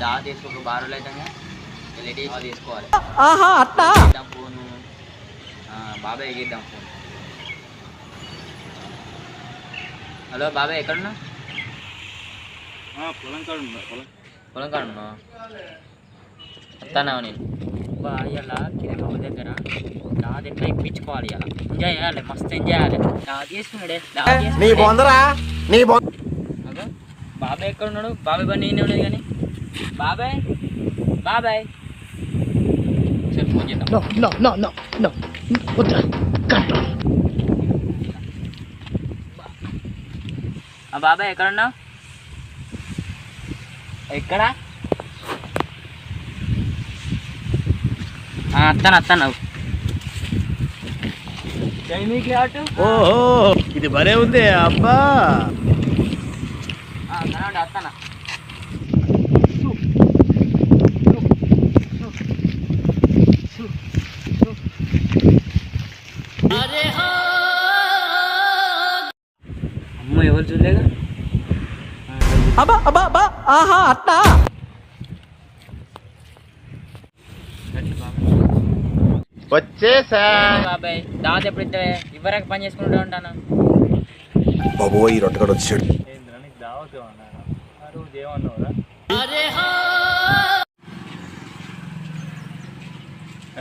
దా తీసుకోక బారులు అయితే ఎల్ఈడి తీసుకోవాలి. ఆహా అట్టా? ఇద్దాం ఫోను. ఆ, బాబాయ్ ఇద్దాం ఫోన్. హలో బాబాయ్ ఎక్కడున్నా? పొలం కాడు పొలం. కాడ వస్తానావు నేను? కిరణమ్మ దగ్గర. దాది ఎట్లా ఇప్పించుకోవాలి ఇలా ఎంజాయ్ చేయాలి మస్తు ఎంజాయ్ చేయాలి. దా తీసుకున్నాడే దా నీ తీసుకున్నాడే. బొందరా? నీ బొంద అగో, బాబాయ్ ఎక్కడ ఉన్నాడు బాబాయ్ పని నేను ఉండేది కానీ. బాబాయ్ బాబాయ్ సరే ఫోన్ చేద్దాం no no no no no వద్దురా కంట్రోల్ ఆ బాబాయ్ ఎక్కడ ఉన్నావు ఎక్కడ ఆ, అత్తాను అత్తాను చైనీకి ఆటు ఓహో ఇది భలే ఉంది అబ్బా. కనండి అత్తానా ఎవరు చూడలేగా అబ్బా అబ్బా అబ్బా ఆహా అట్టా వచ్చేసా. బాబాయ్ దావత్ ఎప్పుడు ఇస్తే ఇవ్వరాక పని చేసుకుంటూ ఉంటాను. బాబోయ్ రొట్టగడ వచ్చాడు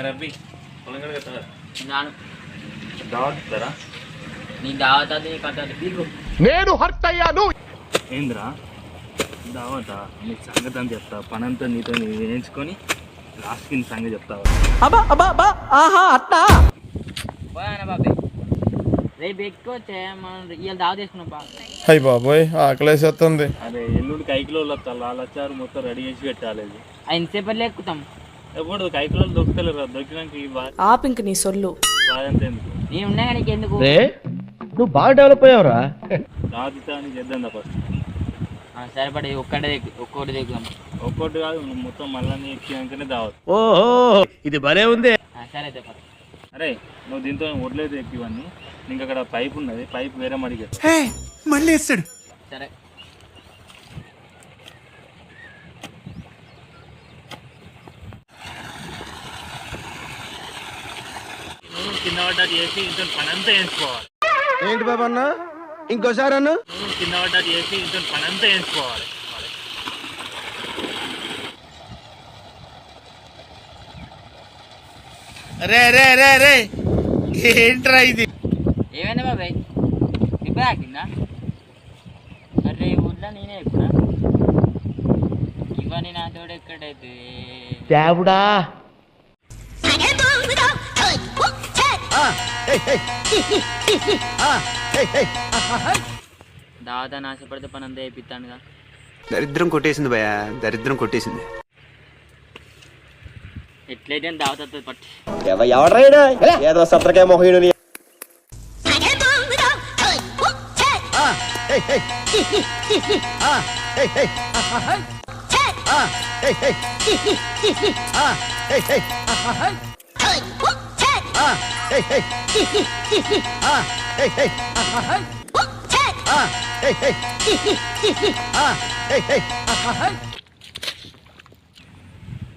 రబ్బి పొలం దావత్ ఇస్తారా నీ దావత్ అది. పీకు. నేను హర్ట్ అయ్యాను ఏంద్రా దావత నీ సంగతి అని చెప్తా పనంతా నీతో నీ వేయించుకొని లాస్ట్కి నీ సంగతి చెప్తావా? అబ్బా అబ్బా అబ్బా ఆహా అట్టా? పోయానా బాబాయ్ రేపు ఎక్కువ మనం ఇవాళ దావత్ చేసుకున్నాం బాబాయ్ అయ్యి బాబోయ్ ఆకలేసేస్తుంది అదే ఎల్లుండి కైకిలో వస్తారు మొత్తం రెడీ చేసి పెట్టాలి ఆయన సేపట్లో ఎక్కుతాం. ఎప్పుడు కైకిలో దొరుకుతలేరు దొరికినాక ఈ బా ఆపింక నీ సొల్లు. బాధంతా ఎందుకు? నేను ఉన్నా కానీ ఎందుకు? నువ్వు బాగా డెవలప్ అయ్యావురా. అని చేద్దాం ఫస్ట్ ఆ, సరిపడే ఒక్కటే దిగుదాం ఒక్కోటి కాదు నువ్వు మొత్తం మళ్ళీ ఎక్కినాకనే దావత్. ఓహో ఇది భలే ఉంది. ఆ, సరే. అరే నువ్వు దీంతో వడ్లేదు ఎక్కివన్నీ నీకు అక్కడ పైప్ ఉన్నది పైప్ వేరే మడికి. మళ్ళీ వేస్తాడు సరే. కింద పడ్డట్టు చేసి ఇంత పని అంతా వేసుకోవాలి. ఏంటి బాబా అన్న? ఇంకోసారి అన్న? కింద పడ్డట్టు చేసి ఇంత పని అంతా వేసుకోవాలి రే రే రే రే. ఏంట్రా ఇది? ఏమైంది బాబాయ్? ఇప్పుడు ఆకిందా అరే ఊర్లో నేనే ఎప్పుడా? ఇవన్నీ నా తోడు ఎక్కడైతే దేవుడా. దావతా నాశపడితే పని అంతా వేపిస్తానుగా దరిద్రం కొట్టేసింది భయ దరిద్రం కొట్టేసింది. ఎట్లయితే దావత పట్టు. ఎవడ్రాయుడు ఏదో సత్రకాయ మొహయుడు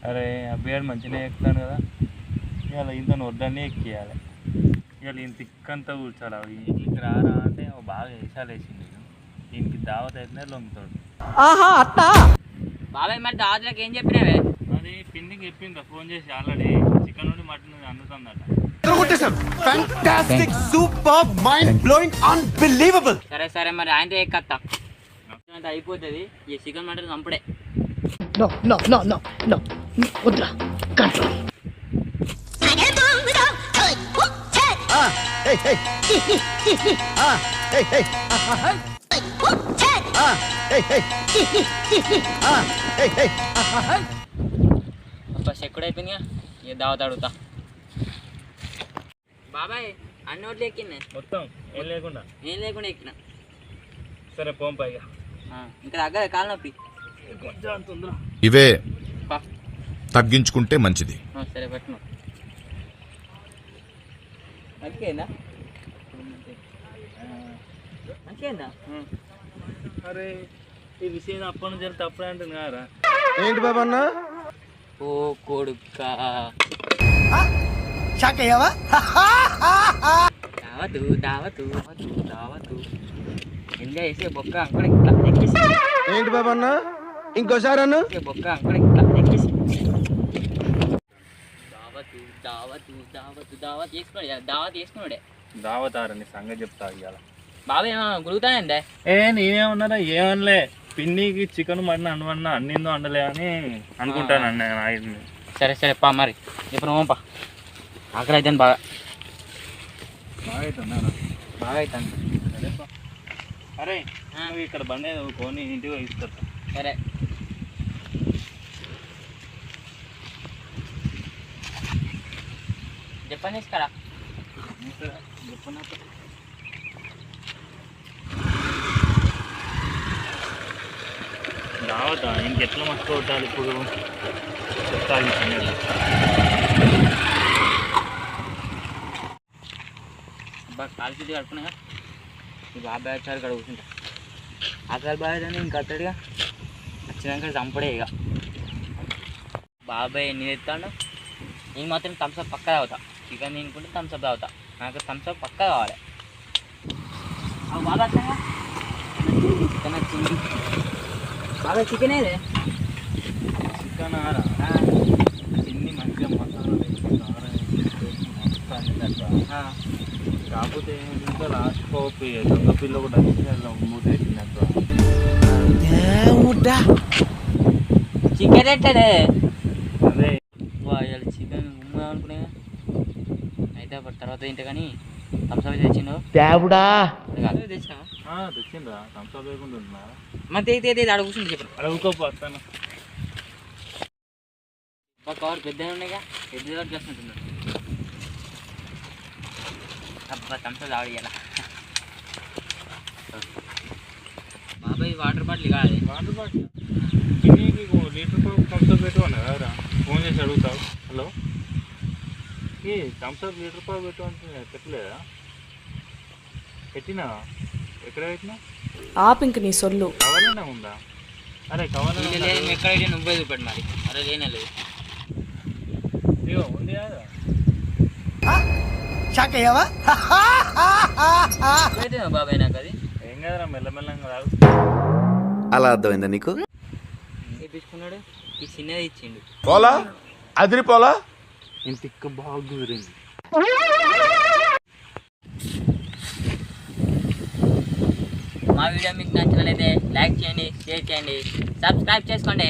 అరే అబ్బాయి మంచిగా ఎక్కుతాను కదా. ఇవాళ ఇంత వడ్డన్నీ ఎక్కియాలి. ఇవాళ ఇంత తిక్కంతా కూర్చోాలి అవి ఇంటికి రారా అంటే ఓ బాగా వేసాలు వేసింది దీనికి దావత్ అయితే లొంగుతాడు. ఆహా అట్టా బాబాయ్ మరి దావతలకు ఏం చెప్పినావే? అది పిండికి చెప్పిందా? ఫోన్ చేసి ఆల్రెడీ చికెన్ నుండి mutton అందుతుందట fantastic super mind blowing unbelievable సరే సరే మరి ఆయనతో ఎక్కత్తా అంత అయిపోతుంది ఈ chicken mutton చంపుడే no no no no no వద్దురా కంట్రోల్ బస్ ఎక్కడైపోయిందిగా ఇక దావత అడుగుతా బాబాయ్ అన్ని ఓట్లు ఎక్కింది మొత్తం ఏం లేకుండా? ఏం లేకుండా ఎక్కిన. సరే పోం పైగా ఇంకా. దగ్గర కాలు నొప్పి. ఇవే. తగ్గించుకుంటే మంచిది. సరే పట్టును మంచిగా మంచిగా అరే ఈ విషయం అప్పటి నుంచి అంటుంది కదా ఏంటి బాబా అన్న ఓ కొడుక్క. షాక్ అయ్యావా? దావతు దావతు దావతు దావతు. ఎంజాయ్ చేసే బొక్క అంకుడు ఇట్లా ఎక్కిసి ఏంటి బాబా అన్న? ఇంకోసారి అన్న? బొక్క అంకుడు ఇట్లా ఎక్కిసి దావతు దావతు దావతు దావత్ చేసుకున్నాడు దావత్ చేసుకున్నాడే. దావతారని సంగతి చెప్తా ఇవాళ బాబాయ్ ఏమో గురుగుతానండే ఏ నేనేమన్నారా ఏమనలే. పిన్నికి చికెన్ మటన్ అనువన్నా అన్నిందో అండలే అని అనుకుంటాను అన్న సరే సరే పా మరి. ఇప్పుడు పా ఆకలి అయితే బాగా బాగా అవుతాను అరే నువ్వు ఇక్కడ బండి కొని ఇంటికి తీసుకొస్తా. సరే. చెప్పండి తీసుకురా. దావతా ఇంకెట్లా మస్తు కొట్టాలి ఇప్పుడు? చెప్తా ఈ సంగతి. బాగా కాల్చి కడుపునా ఈ బాబాయ్ వచ్చారు కూర్చుంటా ఆకలి బాబాయ్ అని ఇంకా అత్తడిగా? వచ్చినాక చంపడే ఇక. బాబాయ్ ఎన్ని తెస్తాడు నేను మాత్రం థమ్స్అప్ పక్క తాగుతా. చికెన్ తినుకుంటే థమ్స్అప్ తాగుతా. నాకు థమ్స్అప్ పక్క కావాలి. అవి వచ్చాగా చికెన్ వచ్చింది. బాబాయ్ చికెన్ ఏదే? చికెన్ చిన్ని మంచిగా మసాలా కాకపోతే ఏంటంటే లాస్ట్ దొంగ పిల్ల కూడా వచ్చి అలా మూత చికెన్ ఎట్టడే అదే. ఇవాళ చికెన్ ఉమ్ముదాం అనుకునే అయితే అప్పుడు తర్వాత తింటే కానీ థమ్స్అప్ తెచ్చిండు. దేవుడా. తెచ్చినా ఆ, తెచ్చిండ్రా. థమ్స్అప్ లేకుండా ఉందా మరి తెగి ఆడ కూర్చుంది చెప్పండి అడుగుకోపోతాను మా కవర్ పెద్దగా ఉన్నాయిగా. పెద్ద చేస్తుంటున్నాడు అబ్బా ఇలా బాబాయ్ వాటర్ బాటిల్ కాదు వాటర్ బాటిల్? చిన్నీకి లీటర్ థమ్స్అప్ పెట్టు అన్నా కదరా ఫోన్ చేసి అడుగుతావు. హలో? ఏ థమ్స్అప్ లీటర్ పావు పెట్టు అంటే పెట్టలేదా? పెట్టినా? ఎక్కడ పెట్టినా? ఆపు ఇంక నీ సొల్లు. కవర్లోనే ఉందా? అరే వీళ్ళు లేదు నువ్వు చూపెట్టు మరి. అరే లేనే లేదు. ఉంది కదా. షాక్ అయ్యావా బాబాయ్ నాకు అది. ఏం కదరా మెల్లమెల్లంగా రాదు అలా అర్థమైందా నీకు? ఇప్పించుకున్నాడు ఈ చిన్నది ఇచ్చిండు. పోలా? అదిరిపోలా ఇంత ఇక్క బాగా కుదిరింది మా వీడియో మీకు నచ్చినట్లయితే లైక్ చేయండి షేర్ చేయండి సబ్స్క్రైబ్ చేసుకోండి.